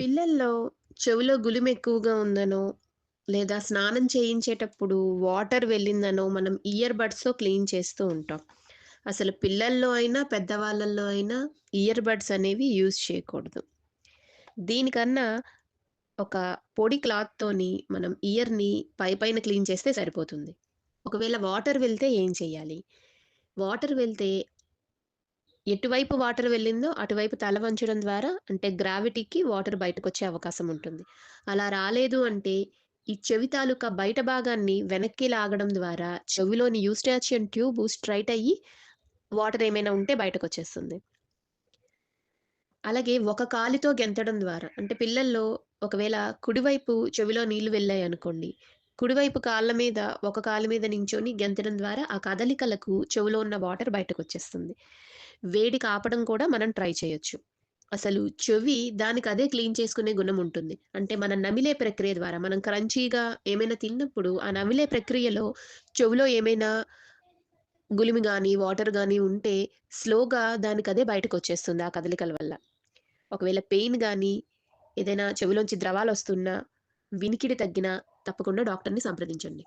పిల్లల్లో చెవిలో గులిమె ఎక్కువగా ఉందనో, లేదా స్నానం చేయించేటప్పుడు వాటర్ వెళ్ళిందనో మనం ఇయర్ బడ్స్‌తో క్లీన్ చేస్తూ ఉంటాం. అసలు పిల్లల్లో అయినా, పెద్దవాళ్ళల్లో అయినా ఇయర్ బడ్స్ అనేవి యూజ్ చేయకూడదు. దీనికన్నా ఒక పొడి క్లాత్‌తోని మనం ఇయర్‌ని పైపైన క్లీన్ చేస్తే సరిపోతుంది. ఒకవేళ వాటర్ వెళ్తే ఏం చేయాలి? వాటర్ వెళ్తే ఎటువైపు వాటర్ వెళ్ళిందో అటువైపు తల వంచడం ద్వారా అంటే గ్రావిటీకి వాటర్ బయటకొచ్చే అవకాశం ఉంటుంది. అలా రాలేదు అంటే ఈ చెవి తాలూకా బయట భాగాన్ని వెనక్కి లాగడం ద్వారా చెవిలోని యూస్టాచియన్ ట్యూబ్ స్ట్రైట్ అయ్యి వాటర్ ఏమైనా ఉంటే బయటకొచ్చేస్తుంది. అలాగే ఒక కాలితో గెంతడం ద్వారా అంటే పిల్లల్లో ఒకవేళ కుడివైపు చెవిలో నీళ్ళు వెళ్ళాయనుకోండి. కుడివైపు కాళ్ళ మీద ఒక కాలు మీద నించొని గెంతడం ద్వారా ఆ కదలికలకు చెవిలో ఉన్న వాటర్ బయటకొచ్చేస్తుంది. వేడికి ఆపడం కూడా మనం ట్రై చేయొచ్చు. అసలు చెవి దానికి అదే క్లీన్ చేసుకునే గుణం ఉంటుంది. అంటే మనం నమిలే ప్రక్రియ ద్వారా మనం క్రంచీగా ఏమైనా తిన్నప్పుడు ఆ నమిలే ప్రక్రియలో చెవిలో ఏమైనా గులిమి కానీ వాటర్ కానీ ఉంటే స్లోగా దానికదే బయటకొచ్చేస్తుంది ఆ కదలికల వల్ల. ఒకవేళ పెయిన్ కానీ ఏదైనా చెవిలోంచి ద్రవాలు వస్తున్నా వినికిడి తగ్గినా తప్పకుండా డాక్టర్‌ని సంప్రదించండి.